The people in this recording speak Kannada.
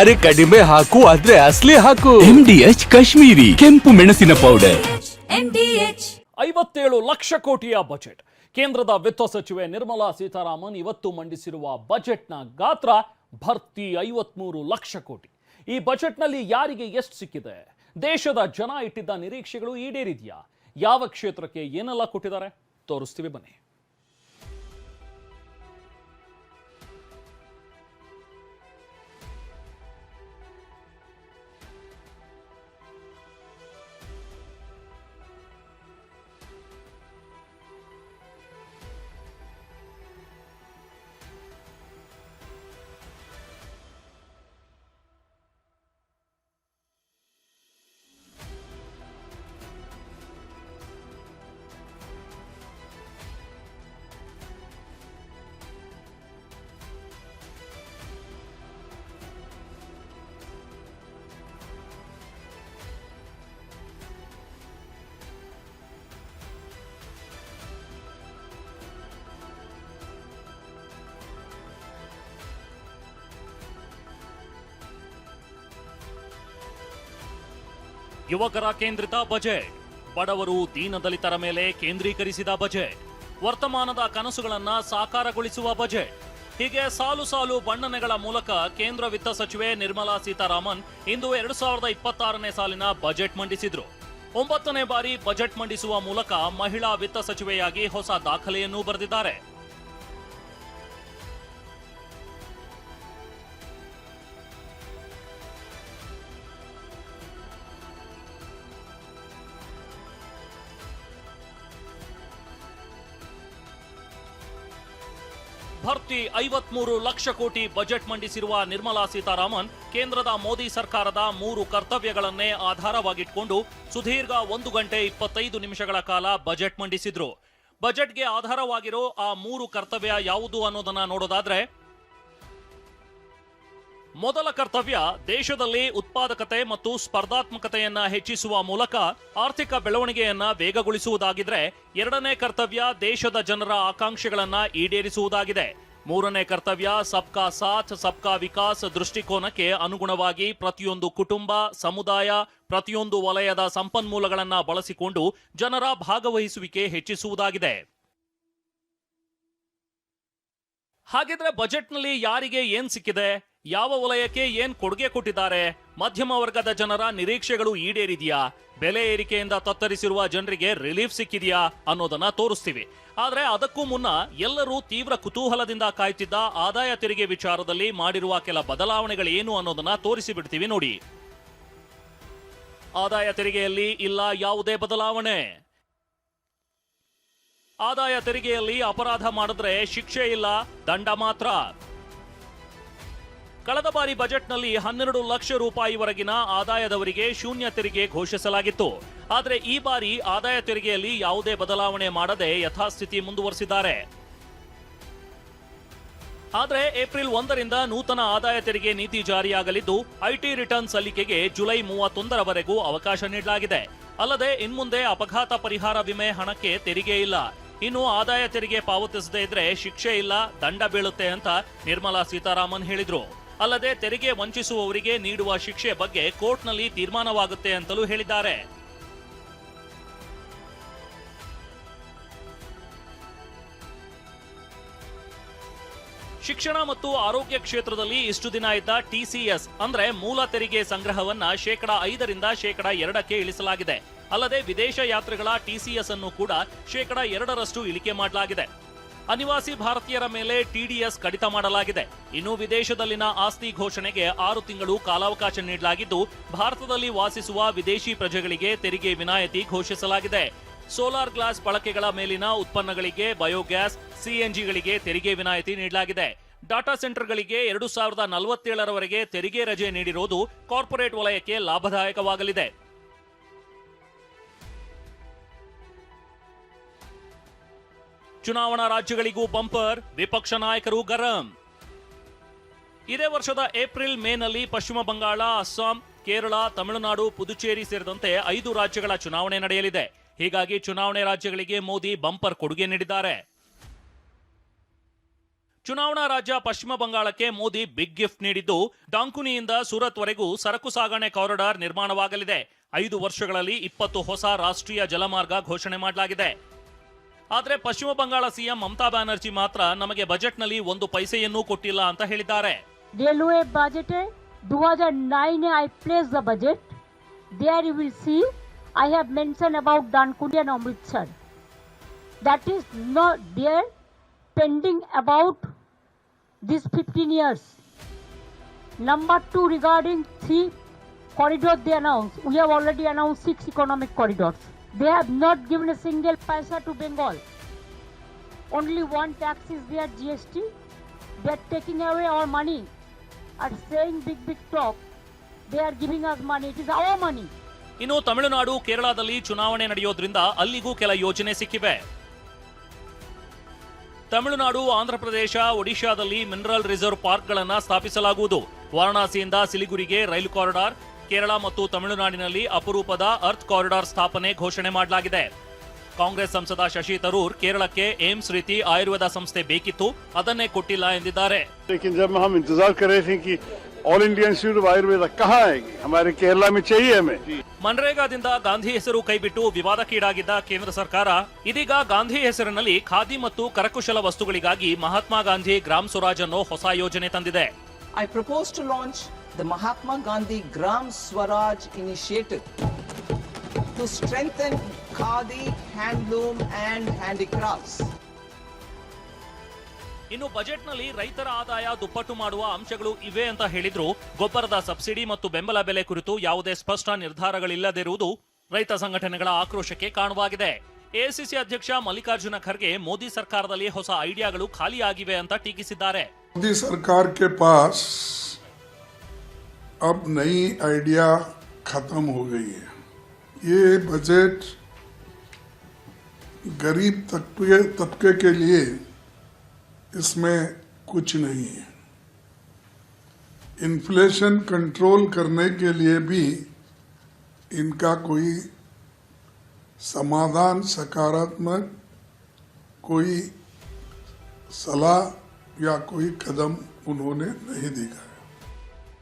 ಅರೆ ಕಡಿಮೆ ಹಾಕು ಆದ್ರೆ ಅಸ್ಲಿ ಹಾಕು. ಎಂ ಡಿ ಎಚ್ ಕಾಶ್ಮೀರಿ ಕೆಂಪು ಮೆಣಸಿನ ಪೌಡರ್ ಐವತ್ತೇಳು ಲಕ್ಷ ಕೋಟಿಯ ಬಜೆಟ್. ಕೇಂದ್ರದ ವಿತ್ತ ಸಚಿವೆ ನಿರ್ಮಲಾ ಸೀತಾರಾಮನ್ ಇವತ್ತು ಮಂಡಿಸಿರುವ ಬಜೆಟ್ನ ಗಾತ್ರ ಭರ್ತಿ ಐವತ್ಮೂರು ಲಕ್ಷ ಕೋಟಿ. ಈ ಬಜೆಟ್ನಲ್ಲಿ ಯಾರಿಗೆ ಎಷ್ಟು ಸಿಕ್ಕಿದೆ? ದೇಶದ ಜನ ಇಟ್ಟಿದ್ದ ನಿರೀಕ್ಷೆಗಳು ಈಡೇರಿದೆಯಾ? ಯಾವ ಕ್ಷೇತ್ರಕ್ಕೆ ಏನೆಲ್ಲ ಕೊಟ್ಟಿದ್ದಾರೆ? ತೋರಿಸ್ತೀವಿ ಬನ್ನಿ. ಯುವಕರ ಕೇಂದ್ರಿತ ಬಜೆಟ್. ಬಡವರು ದೀನದಲಿತರ ಮೇಲೆ ಕೇಂದ್ರೀಕರಿಸಿದ ಬಜೆಟ್. ವರ್ತಮಾನದ ಕನಸುಗಳನ್ನ ಸಾಕಾರಗೊಳಿಸುವ ಬಜೆಟ್. ಹೀಗೆ ಸಾಲು ಸಾಲು ಬಣ್ಣನೆಗಳ ಮೂಲಕ ಕೇಂದ್ರ ವಿತ್ತ ಸಚಿವೆ ನಿರ್ಮಲಾ ಸೀತಾರಾಮನ್ ಇಂದು ಎರಡು ಸಾವಿರದ ಇಪ್ಪತ್ತಾರನೇ ಸಾಲಿನ ಬಜೆಟ್ ಮಂಡಿಸಿದ್ರು. ಒಂಬತ್ತನೇ ಬಾರಿ ಬಜೆಟ್ ಮಂಡಿಸುವ ಮೂಲಕ ಮಹಿಳಾ ವಿತ್ತ ಸಚಿವೆಯಾಗಿ ಹೊಸ ದಾಖಲೆಯನ್ನು ಬರೆದಿದ್ದಾರೆ. ಭರ್ತಿ ಐವತ್ಮೂರು ಲಕ್ಷ ಕೋಟಿ ಬಜೆಟ್ ಮಂಡಿಸಿರುವ ನಿರ್ಮಲಾ ಸೀತಾರಾಮನ್, ಕೇಂದ್ರದ ಮೋದಿ ಸರ್ಕಾರದ ಮೂರು ಕರ್ತವ್ಯಗಳನ್ನೇ ಆಧಾರವಾಗಿಟ್ಕೊಂಡು ಸುದೀರ್ಘ ಒಂದು ಗಂಟೆ ಇಪ್ಪತ್ತೈದು ನಿಮಿಷಗಳ ಕಾಲ ಬಜೆಟ್ ಮಂಡಿಸಿದ್ರು. ಬಜೆಟ್ಗೆ ಆಧಾರವಾಗಿರೋ ಆ ಮೂರು ಕರ್ತವ್ಯ ಯಾವುದು ಅನ್ನೋದನ್ನ ನೋಡೋದಾದ್ರೆ ಮೊದಲ ಕರ್ತವ್ಯ ದೇಶದಲ್ಲಿ ಉತ್ಪಾದಕತೆ ಮತ್ತು ಸ್ಪರ್ಧಾತ್ಮಕತೆಯನ್ನ ಹೆಚ್ಚಿಸುವ ಮೂಲಕ ಆರ್ಥಿಕ ಬೆಳವಣಿಗೆಯನ್ನ ವೇಗಗೊಳಿಸುವುದಾಗಿದ್ರೆ ಎರಡನೇ ಕರ್ತವ್ಯ ದೇಶದ ಜನರ ಆಕಾಂಕ್ಷೆಗಳನ್ನ ಈಡೇರಿಸುವುದಾಗಿದೆ. ಮೂರನೇ ಕರ್ತವ್ಯ ಸಬ್ಕಾ ಸಾಥ್, ಸಬ್ಕಾ ವಿಕಾಸ್ ದೃಷ್ಟಿಕೋನಕ್ಕೆ ಅನುಗುಣವಾಗಿ ಪ್ರತಿಯೊಂದು ಕುಟುಂಬ, ಸಮುದಾಯ, ಪ್ರತಿಯೊಂದು ವಲಯದ ಸಂಪನ್ಮೂಲಗಳನ್ನ ಬಳಸಿಕೊಂಡು ಜನರ ಭಾಗವಹಿಸುವಿಕೆ ಹೆಚ್ಚಿಸುವುದಾಗಿದೆ. ಹಾಗಿದ್ರೆ ಬಜೆಟ್ನಲ್ಲಿ ಯಾರಿಗೆ ಏನ್ ಸಿಕ್ಕಿದೆ? ಯಾವ ವಲಯಕ್ಕೆ ಏನ್ ಕೊಡುಗೆ ಕೊಟ್ಟಿದ್ದಾರೆ? ಮಧ್ಯಮ ವರ್ಗದ ಜನರ ನಿರೀಕ್ಷೆಗಳು ಈಡೇರಿದೆಯಾ? ಬೆಲೆ ಏರಿಕೆಯಿಂದ ತತ್ತರಿಸಿರುವ ಜನರಿಗೆ ರಿಲೀಫ್ ಸಿಕ್ಕಿದೆಯಾ ಅನ್ನೋದನ್ನ ತೋರಿಸ್ತೀವಿ. ಆದರೆ ಅದಕ್ಕೂ ಮುನ್ನ ಎಲ್ಲರೂ ತೀವ್ರ ಕುತೂಹಲದಿಂದ ಕಾಯ್ತಿದ್ದ ಆದಾಯ ತೆರಿಗೆ ವಿಚಾರದಲ್ಲಿ ಮಾಡಿರುವ ಕೆಲ ಬದಲಾವಣೆಗಳೇನು ಅನ್ನೋದನ್ನ ತೋರಿಸಿಬಿಡ್ತೀವಿ ನೋಡಿ. ಆದಾಯ ತೆರಿಗೆಯಲ್ಲಿ ಇಲ್ಲ ಯಾವುದೇ ಬದಲಾವಣೆ. ಆದಾಯ ತೆರಿಗೆಯಲ್ಲಿ ಅಪರಾಧ ಮಾಡಿದ್ರೆ ಶಿಕ್ಷೆ ಇಲ್ಲ, ದಂಡ ಮಾತ್ರ. ಕಳೆದ ಬಾರಿ ಬಜೆಟ್ನಲ್ಲಿ ಹನ್ನೆರಡು ಲಕ್ಷ ರೂಪಾಯಿವರೆಗಿನ ಆದಾಯದವರಿಗೆ ಶೂನ್ಯ ತೆರಿಗೆ ಘೋಷಿಸಲಾಗಿತ್ತು. ಆದರೆ ಈ ಬಾರಿ ಆದಾಯ ತೆರಿಗೆಯಲ್ಲಿ ಯಾವುದೇ ಬದಲಾವಣೆ ಮಾಡದೆ ಯಥಾಸ್ಥಿತಿ ಮುಂದುವರೆಸಿದ್ದಾರೆ. ಆದರೆ ಏಪ್ರಿಲ್ ಒಂದರಿಂದ ನೂತನ ಆದಾಯ ತೆರಿಗೆ ನೀತಿ ಜಾರಿಯಾಗಲಿದ್ದು, ಐಟಿ ರಿಟರ್ನ್ ಸಲ್ಲಿಕೆಗೆ ಜುಲೈ ಮೂವತ್ತೊಂದರವರೆಗೂ ಅವಕಾಶ ನೀಡಲಾಗಿದೆ. ಅಲ್ಲದೆ ಇನ್ಮುಂದೆ ಅಪಘಾತ ಪರಿಹಾರ ವಿಮೆ ಹಣಕ್ಕೆ ತೆರಿಗೆ ಇಲ್ಲ. ಇನ್ನು ಆದಾಯ ತೆರಿಗೆ ಪಾವತಿಸದೇ ಇದ್ರೆ ಶಿಕ್ಷೆ ಇಲ್ಲ, ದಂಡ ಬೀಳುತ್ತೆ ಅಂತ ನಿರ್ಮಲಾ ಸೀತಾರಾಮನ್ ಹೇಳಿದ್ರು. ಅಲ್ಲದೆ ತೆರಿಗೆ ವಂಚಿಸುವವರಿಗೆ ನೀಡುವ ಶಿಕ್ಷೆ ಬಗ್ಗೆ ಕೋರ್ಟ್ನಲ್ಲಿ ತೀರ್ಮಾನವಾಗುತ್ತೆ ಅಂತಲೂ ಹೇಳಿದ್ದಾರೆ. ಶಿಕ್ಷಣ ಮತ್ತು ಆರೋಗ್ಯ ಕ್ಷೇತ್ರದಲ್ಲಿ ಇಷ್ಟು ದಿನ ಇದ್ದ ಟಿಸಿಎಸ್ ಅಂದ್ರೆ ಮೂಲ ತೆರಿಗೆ ಸಂಗ್ರಹವನ್ನ ಶೇಕಡ ಐದರಿಂದ ಶೇಕಡ ಎರಡಕ್ಕೆ ಇಳಿಸಲಾಗಿದೆ. ಅಲ್ಲದೆ ವಿದೇಶ ಯಾತ್ರೆಗಳ ಟಿಸಿಎಸ್ ಅನ್ನು ಕೂಡ ಶೇಕಡ ಎರಡರಷ್ಟು ಇಳಿಕೆ ಮಾಡಲಾಗಿದೆ. ಅನಿವಾಸಿ ಭಾರತೀಯರ ಮೇಲೆ ಟಿಡಿಎಸ್ ಕಡಿತ ಮಾಡಲಾಗಿದೆ. ಇನ್ನು ವಿದೇಶದಲ್ಲಿನ ಆಸ್ತಿ ಘೋಷಣೆಗೆ ಆರು ತಿಂಗಳು ಕಾಲಾವಕಾಶ ನೀಡಲಾಗಿದ್ದು, ಭಾರತದಲ್ಲಿ ವಾಸಿಸುವ ವಿದೇಶಿ ಪ್ರಜೆಗಳಿಗೆ ತೆರಿಗೆ ವಿನಾಯಿತಿ ಘೋಷಿಸಲಾಗಿದೆ. ಸೋಲಾರ್ ಗ್ಲಾಸ್ ಬಳಕೆಗಳ ಮೇಲಿನ ಉತ್ಪನ್ನಗಳಿಗೆ ಬಯೋಗ್ಯಾಸ್ ಸಿಎನ್ಜಿಗಳಿಗೆ ತೆರಿಗೆ ವಿನಾಯಿತಿ ನೀಡಲಾಗಿದೆ. ಡಾಟಾ ಸೆಂಟರ್ಗಳಿಗೆ ಎರಡು ಸಾವಿರದ ನಲವತ್ತೇಳರವರೆಗೆ ತೆರಿಗೆ ರಜೆ ನೀಡಿರುವುದು ಕಾರ್ಪೊರೇಟ್ ವಲಯಕ್ಕೆ ಲಾಭದಾಯಕವಾಗಲಿದೆ. ಚುನಾವಣಾ ರಾಜ್ಯಗಳಿಗೂ ಬಂಪರ್, ವಿಪಕ್ಷ ನಾಯಕರು ಗರಂ. ಇದೇ ವರ್ಷದ ಏಪ್ರಿಲ್ ಮೇನಲ್ಲಿ ಪಶ್ಚಿಮ ಬಂಗಾಳ, ಅಸ್ಸಾಂ, ಕೇರಳ, ತಮಿಳುನಾಡು, ಪುದುಚೇರಿ ಸೇರಿದಂತೆ ಐದು ರಾಜ್ಯಗಳ ಚುನಾವಣೆ ನಡೆಯಲಿದೆ. ಹೀಗಾಗಿ ಚುನಾವಣೆ ರಾಜ್ಯಗಳಿಗೆ ಮೋದಿ ಬಂಪರ್ ಕೊಡುಗೆ ನೀಡಿದ್ದಾರೆ. ಚುನಾವಣಾ ರಾಜ್ಯ ಪಶ್ಚಿಮ ಬಂಗಾಳಕ್ಕೆ ಮೋದಿ ಬಿಗ್ ಗಿಫ್ಟ್ ನೀಡಿದ್ದು, ಡಾಂಕುನಿಯಿಂದ ಸೂರತ್ವರೆಗೂ ಸರಕು ಸಾಗಣೆ ಕಾರಿಡಾರ್ ನಿರ್ಮಾಣವಾಗಲಿದೆ. ಐದು ವರ್ಷಗಳಲ್ಲಿ ಇಪ್ಪತ್ತು ಹೊಸ ರಾಷ್ಟ್ರೀಯ ಜಲಮಾರ್ಗ ಘೋಷಣೆ ಮಾಡಲಾಗಿದೆ. ಆದರೆ ಪಶ್ಚಿಮ ಬಂಗಾಳ ಸಿಎಂ ಮಮತಾ ಬ್ಯಾನರ್ಜಿ ಮಾತ್ರ ನಮಗೆ ಬಜೆಟ್ನಲ್ಲಿ ಒಂದು ಪೈಸೆಯನ್ನೂ ಕೊಟ್ಟಿಲ್ಲ ಅಂತ ಹೇಳಿದ್ದಾರೆ. Railway budget 2009 I place the budget there you will see I have mention about ದಾನ್ಕುಡಿ and Amritsar that is not there pending about this fifteen years number two regarding three corridor they announce We have already announced six economic. They have not given a single paisa to bengal only one tax is their gst they are taking away our money and saying big big talk they are giving us money it is our money ಇನ್ನು ತಮಿಳುನಾಡು ಕೇರಳದಲ್ಲಿ ಚುನಾವಣೆ ನಡೆಯೋದ್ರಿಂದ ಅಲ್ಲಿಗೂ ಕೆಲ ಯೋಜನೆ ಸಿಕ್ಕಿವೆ ತಮಿಳುನಾಡು ಆಂಧ್ರಪ್ರದೇಶ ಒಡಿಶಾದಲ್ಲಿ ಮಿನರಲ್ ರಿಸರ್ವ್ ಪಾರ್ಕ್ಗಳನ್ನು ಸ್ಥಾಪಿಸಲಾಗುವುದು ವಾರಣಾಸಿಯಿಂದ ಸಿಲಿಗುರಿಗೆ ರೈಲು ಕಾರಿಡಾರ್ ಕೇರಳ ಮತ್ತು ತಮಿಳುನಾಡಿನಲ್ಲಿ ಅಪರೂಪದ ಅರ್ಥ್ ಕಾರಿಡಾರ್ ಸ್ಥಾಪನೆ ಘೋಷಣೆ ಮಾಡಲಾಗಿದೆ. ಕಾಂಗ್ರೆಸ್ ಸಂಸದ ಶಶಿ ತರೂರ್ ಕೇರಳಕ್ಕೆ ಏಮ್ಸ್ ರೀತಿ ಆಯುರ್ವೇದ ಸಂಸ್ಥೆ ಬೇಕಿತ್ತು ಅದನ್ನೇ ಕೊಟ್ಟಿಲ್ಲ ಎಂದಿದ್ದಾರೆ. ಆಲ್ ಇನ್ಸ್ಟಿಟ್ಯೂಟ್ ಆಯುರ್ವೇದ ಕೇರಳ ಮನ್ರೇಗಾದಿಂದ ಗಾಂಧಿ ಹೆಸರು ಕೈಬಿಟ್ಟು ವಿವಾದಕ್ಕೀಡಾಗಿದ್ದ ಕೇಂದ್ರ ಸರ್ಕಾರ ಇದೀಗ ಗಾಂಧಿ ಹೆಸರಿನಲ್ಲಿ ಖಾದಿ ಮತ್ತು ಕರಕುಶಲ ವಸ್ತುಗಳಿಗಾಗಿ ಮಹಾತ್ಮ ಗಾಂಧಿ ಗ್ರಾಮ್ ಸ್ವರಾಜ್ ಅನ್ನೋ ಹೊಸ ಯೋಜನೆ ತಂದಿದೆ. I propose to launch the Mahatma Gandhi Gram Swaraj initiative to strengthen khadi, handloom and handicrafts. ಇನ್ನು ಬಜೆಟ್ನಲ್ಲಿ ರೈತರ ಆದಾಯ ದುಪ್ಪಟ್ಟು ಮಾಡುವ ಅಂಶಗಳು ಇವೆ ಅಂತ ಹೇಳಿದ್ರು. ಗೊಬ್ಬರದ ಸಬ್ಸಿಡಿ ಮತ್ತು ಬೆಂಬಲ ಬೆಲೆ ಕುರಿತು ಯಾವುದೇ ಸ್ಪಷ್ಟ ನಿರ್ಧಾರಗಳಿಲ್ಲದಿರುವುದು ರೈತ ಸಂಘಟನೆಗಳ ಆಕ್ರೋಶಕ್ಕೆ ಕಾರಣವಾಗಿದೆ. ಎಐಸಿಸಿ ಅಧ್ಯಕ್ಷ ಮಲ್ಲಿಕಾರ್ಜುನ ಖರ್ಗೆ ಮೋದಿ ಸರ್ಕಾರದಲ್ಲಿ ಹೊಸ ಐಡಿಯಾಗಳು ಖಾಲಿಯಾಗಿವೆ ಅಂತ ಟೀಕಿಸಿದ್ದಾರೆ. ಮೋದಿ ಸರ್ಕಾರಕ್ಕೆ ಪಾಸ್ अब नई आइडिया खत्म हो गई है। ये बजट गरीब तबके तबके के लिए इसमें कुछ नहीं है। इन्फ्लेशन कंट्रोल करने के लिए भी इनका कोई समाधान, सकारात्मक कोई सलाह या कोई कदम उन्होंने नहीं दिखा है।